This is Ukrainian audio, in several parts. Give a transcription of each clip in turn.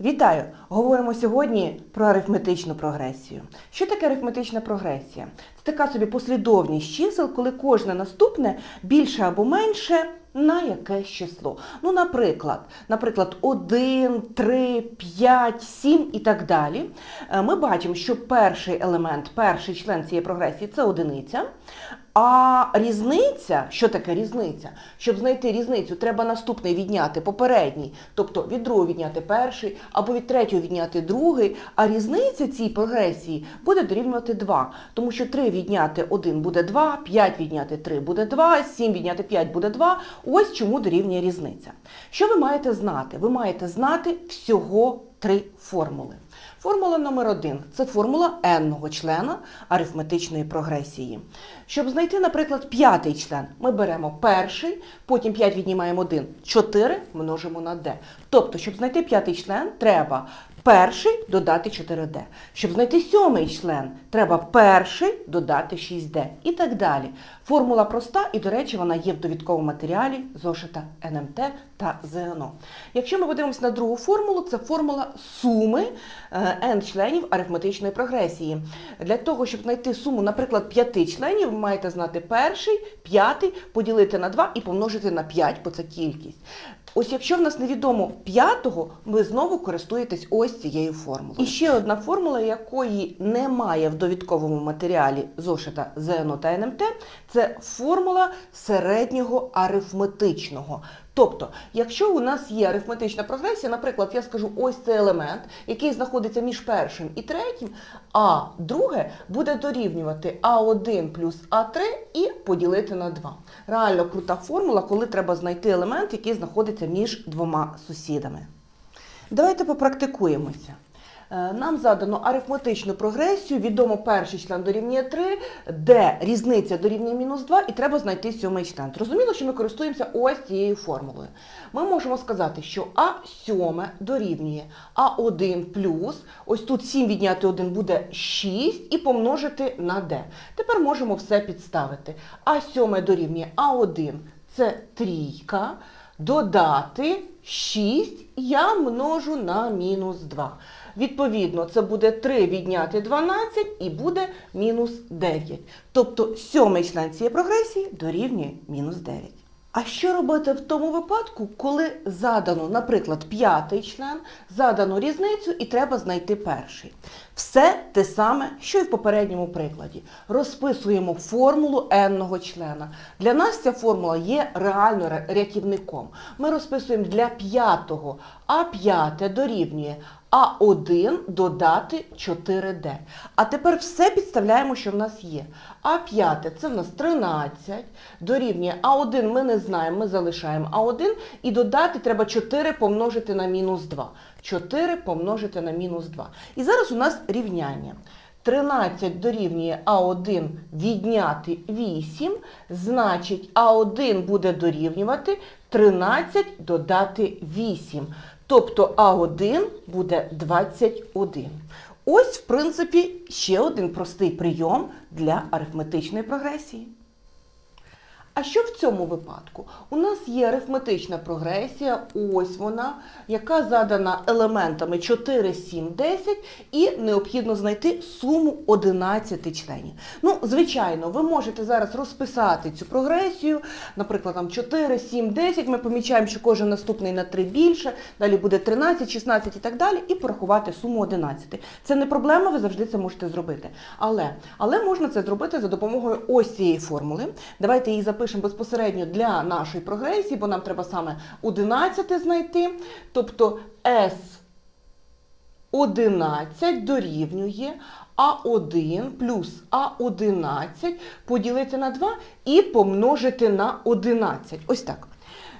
Вітаю! Говоримо сьогодні про арифметичну прогресію. Що таке арифметична прогресія? Це така собі послідовність чисел, коли кожне наступне більше або менше на якесь число. Ну, наприклад, наприклад, 1, 3, 5, 7 і так далі. Е, Ми бачимо, що перший елемент, перший член цієї прогресії це одиниця. А різниця, що таке різниця? Щоб знайти різницю, треба наступний відняти попередній, тобто від другого відняти перший, або від третього відняти другий. А різниця цій прогресії буде дорівнювати 2, тому що 3 відняти 1 буде 2, 5 відняти 3 буде 2, 7 відняти 5 буде 2. Ось чому дорівнює різниця. Що ви маєте знати? Ви маєте знати всього три формули. Формула номер один це формула n-го члена арифметичної прогресії. Щоб знайти, наприклад, п'ятий член, ми беремо перший, потім 5 віднімаємо 1, 4 множимо на d. Тобто, щоб знайти п'ятий член, треба перший додати 4d. Щоб знайти сьомий член, треба перший додати 6d і так далі. Формула проста і, до речі, вона є в довідковому матеріалі зошита НМТ та ЗНО. Якщо ми подивимося на другу формулу, це формула суми е, n членів арифметичної прогресії. Для того, щоб знайти суму, наприклад, п'яти членів, ви маєте знати перший, п'ятий, поділити на 2 і помножити на 5, бо це кількість. Ось якщо в нас невідомо п'ятого, ви знову користуєтесь ось цією формулою. І ще одна формула, якої немає в довідковому матеріалі зошита ЗНО та НМТ, це формула середнього арифметичного. Тобто, якщо у нас є арифметична прогресія, наприклад, я скажу ось цей елемент, який знаходиться між першим і третім, а друге буде дорівнювати А1 плюс А3 і поділити на 2. Реально крута формула, коли треба знайти елемент, який знаходиться між двома сусідами. Давайте попрактикуємося. Е, Нам задано арифметичну прогресію, відомо перший член дорівнює 3, де різниця дорівнює мінус 2 і треба знайти сьомий член. Зрозуміло, що ми користуємося ось цією формулою. Ми можемо сказати, що А7 дорівнює А1 плюс, ось тут 7 відняти 1 буде 6 і помножити на d. Тепер можемо все підставити. А7 дорівнює А1 це трійка, додати 6 я множу на мінус 2. Відповідно, це буде 3 відняти 12 і буде мінус 9. Тобто сьомий член цієї прогресії дорівнює мінус 9. А що робити в тому випадку, коли задано, наприклад, п'ятий член, задано різницю і треба знайти перший? Все те саме, що і в попередньому прикладі. Розписуємо формулу n-го члена. Для нас ця формула є реально рятівником. Ми розписуємо для п'ятого, а п'яте дорівнює А1 додати 4D. А тепер все підставляємо, що в нас є. А5 це в нас 13, дорівнює А1 ми не знаємо, ми залишаємо А1 і додати треба 4 помножити на мінус 2. 4 помножити на мінус 2. І зараз у нас рівняння. 13 дорівнює А1 відняти 8, значить А1 буде дорівнювати 13 додати 8. Тобто А1 буде 21. Ось, в принципі, ще один простий прийом для арифметичної прогресії. А що в цьому випадку? У нас є арифметична прогресія, ось вона, яка задана елементами 4, 7, 10 і необхідно знайти суму 11 членів. Ну, звичайно, ви можете зараз розписати цю прогресію, наприклад, там 4, 7, 10, ми помічаємо, що кожен наступний на 3 більше, далі буде 13, 16 і так далі, і порахувати суму 11. Це не проблема, ви завжди це можете зробити. Але, але можна це зробити за допомогою ось цієї формули. Давайте її запишемо безпосередньо для нашої прогресії, бо нам треба саме 11 знайти. Тобто S11 дорівнює А1 плюс А11 поділити на 2 і помножити на 11. Ось так.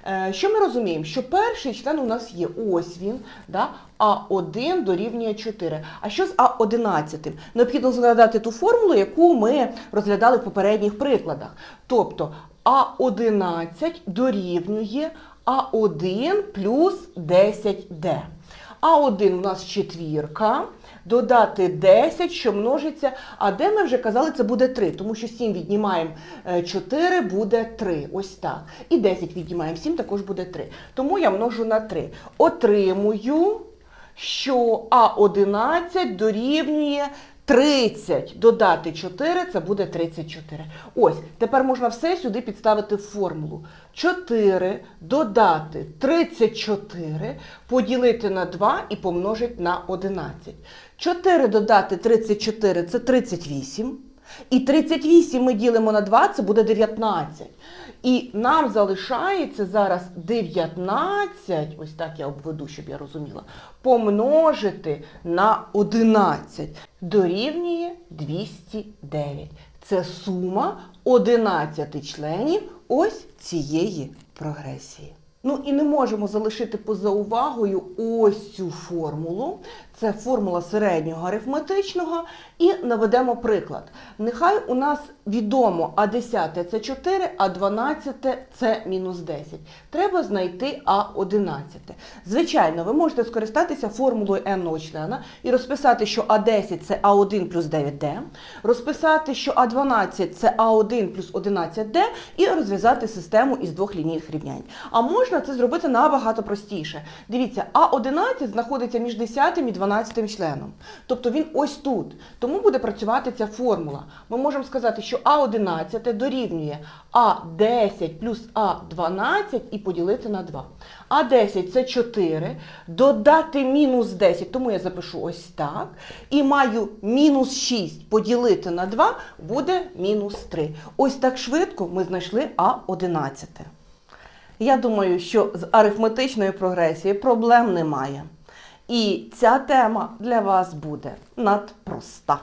Е, Що ми розуміємо? Що перший член у нас є, ось він, да? А1 дорівнює 4. А що з А11? Необхідно згадати ту формулу, яку ми розглядали в попередніх прикладах. Тобто А11 дорівнює А1 плюс 10D. А1 у нас четвірка, додати 10, що множиться, а де ми вже казали, це буде 3, тому що 7 віднімаємо е, 4, буде 3, ось так. І 10 віднімаємо 7, також буде 3. Тому я множу на 3. Отримую що А11 дорівнює 30 додати 4, це буде 34. Ось, тепер можна все сюди підставити в формулу. 4 додати 34, поділити на 2 і помножити на 11. 4 додати 34 це 38. І 38 ми ділимо на 2, це буде 19. І нам залишається зараз 19, ось так я обведу, щоб я розуміла, помножити на 11 дорівнює 209. Це сума 11 членів ось цієї прогресії. Ну і не можемо залишити поза увагою ось цю формулу. Це формула середнього арифметичного. І наведемо приклад. Нехай у нас відомо А10 це 4, а 12 це мінус 10. Треба знайти А11. Звичайно, ви можете скористатися формулою n члена і розписати, що А10 це А1 плюс 9D, розписати, що А12 це А1 плюс 11D і розв'язати систему із двох лінійних рівнянь. А можна це зробити набагато простіше. Дивіться, А11 знаходиться між 10 і 12 членом. Тобто він ось тут. Тому буде працювати ця формула. Ми можемо сказати, що А11 дорівнює А10 плюс А12 і поділити на 2. А10 це 4, додати мінус 10, тому я запишу ось так. І маю мінус 6 поділити на 2 буде мінус 3. Ось так швидко ми знайшли А11. Я думаю, що з арифметичною прогресією проблем немає. І ця тема для вас буде надпроста.